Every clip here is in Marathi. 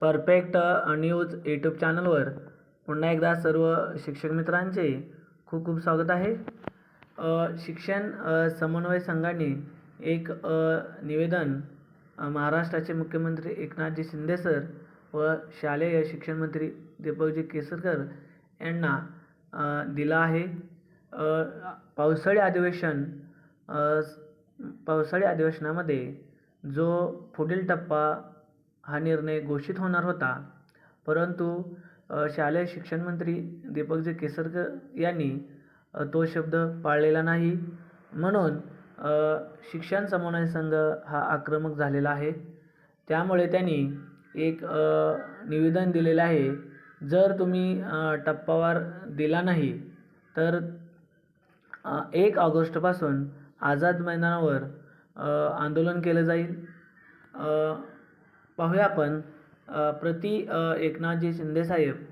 परफेक्ट न्यूज यूट्यूब चॅनलवर पुन्हा एकदा सर्व शिक्षक मित्रांचे खूप खूप स्वागत आहे. शिक्षण समन्वय संघाने एक निवेदन महाराष्ट्राचे मुख्यमंत्री एकनाथजी शिंदे सर व शालेय शिक्षण मंत्री दीपकजी केसरकर यांना दिला दिलं आहे. पावसाळी अधिवेशन पावसाळी अधिवेशनामध्ये जो पुढील टप्पा हा निर्णय घोषित होणार होता. परंतु शालेय शिक्षणमंत्री दीपकजी केसरकर यांनी तो शब्द पाळलेला नाही. म्हणून शिक्षण समन्वय संघ हा आक्रमक झालेला आहे. त्यामुळे त्यांनी एक निवेदन दिलेलं आहे जर तुम्ही टप्पावार दिला नाही तर एक ऑगस्टपासून आझाद मैदानावर आंदोलन केलं जाईल. पाहूया आपण. प्रति एकनाथजी शिंदेसाहेब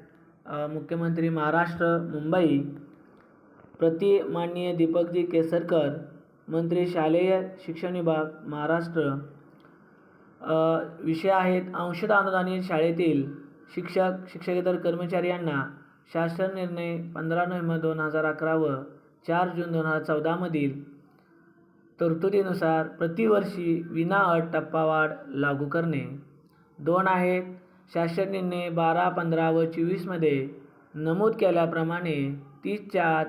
मुख्यमंत्री महाराष्ट्र मुंबई. प्रति माननीय दीपकजी केसरकर मंत्री शालेय शिक्षण विभाग महाराष्ट्र. विषय आहेत अंशतः अनुदानित शाळेतील शिक्षक शिक्षकेतर कर्मचारी यांना शासन निर्णय पंधरा नोव्हेंबर दोन हजार अकरा व चार जून दोन हजार चौदामधील तरतुदीनुसार प्रतिवर्षी विनाअट टप्पावाढ लागू करणे. दोन आहेत. शास्त्रज्ञांनी बारा पंधरा व चोवीसमध्ये नमूद केल्याप्रमाणे तीसच्या आत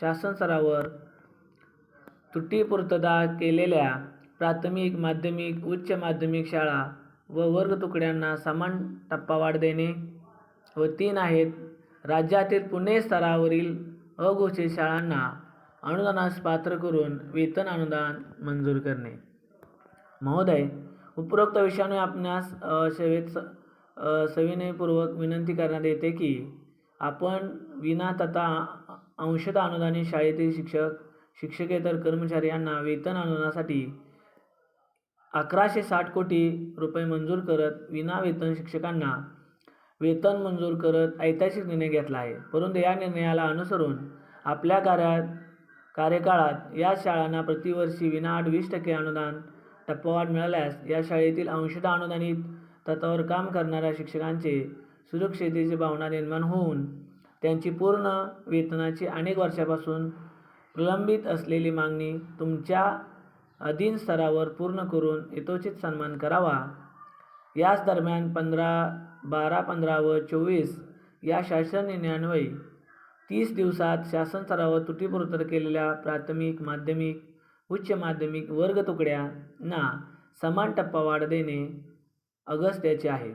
शासन स्तरावर त्रुटीपूर्तता केलेल्या प्राथमिक माध्यमिक उच्च माध्यमिक शाळा व वर्ग तुकड्यांना समान टप्पावाढ देणे व तीन आहेत. राज्यातील पुणे स्तरावरील अघोषित शाळांना अनुदानास पात्र करून वेतन अनुदान मंजूर करणे. महोदय उपरोक्त विषयाने आपणास सेवेत स- सविनयपूर्वक विनंती करण्यात येते की आपण विना तथा अंशतः अनुदानित शाळेतील शिक्षक शिक्षकेतर कर्मचारी यांना वेतन अनुदानासाठी अकराशे साठ कोटी रुपये मंजूर करत विना वेतन शिक्षकांना वेतन मंजूर करत ऐतिहासिक निर्णय घेतला आहे. परंतु या निर्णयाला अनुसरून आपल्या कार्यात कार्यकाळात या शाळांना प्रतिवर्षी विनाअट वीस टक्के अनुदान टप्पावाढ मिळाल्यास या शाळेतील अंशतः अनुदानित तत्वावर काम करणाऱ्या शिक्षकांचे सुरक्षिततेची भावना निर्माण होऊन त्यांची पूर्ण वेतनाची अनेक वर्षापासून प्रलंबित असलेली मागणी तुमच्या अधीन स्तरावर पूर्ण करून यथोचित सन्मान करावा. याच दरम्यान पंधरा बारा पंधरा व चोवीस या शासन निर्णयान्वये तीस दिवसात शासन स्तरावर त्रुटीपूर्त केलेल्या प्राथमिक माध्यमिक उच्च माध्यमिक वर्ग तुकड्यांना समान टप्पावाढ देणे अगस्त्याचे आहे.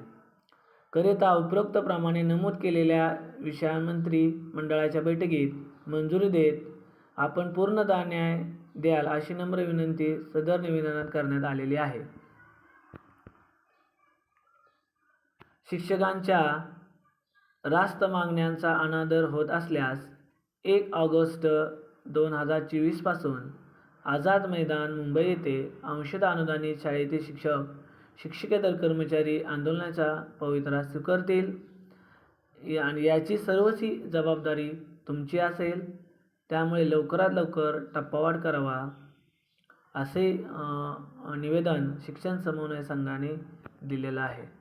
करिता उपरोक्तप्रमाणे नमूद केलेल्या विषयांमंत्री मंडळाच्या बैठकीत मंजुरी देत आपण पूर्णतः न्याय द्याल अशी नम्र विनंती सदर निवेदनात करण्यात आलेली आहे. शिक्षकांच्या रास्त मागण्यांचा अनादर होत असल्यास एक ऑगस्ट दोन हजार चोवीसपासून आझाद मैदान मुंबई येथे अंशतः अनुदानित शाळेतील शिक्षक शिक्षकेतर कर्मचारी आंदोलनाचा पवित्रा स्वीकारतील या- आणि याची सर्वची जबाबदारी तुमची असेल. त्यामुळे लवकरात लवकर टप्पावाढ करावा असे निवेदन शिक्षण समन्वय संघाने दिलेलं आहे.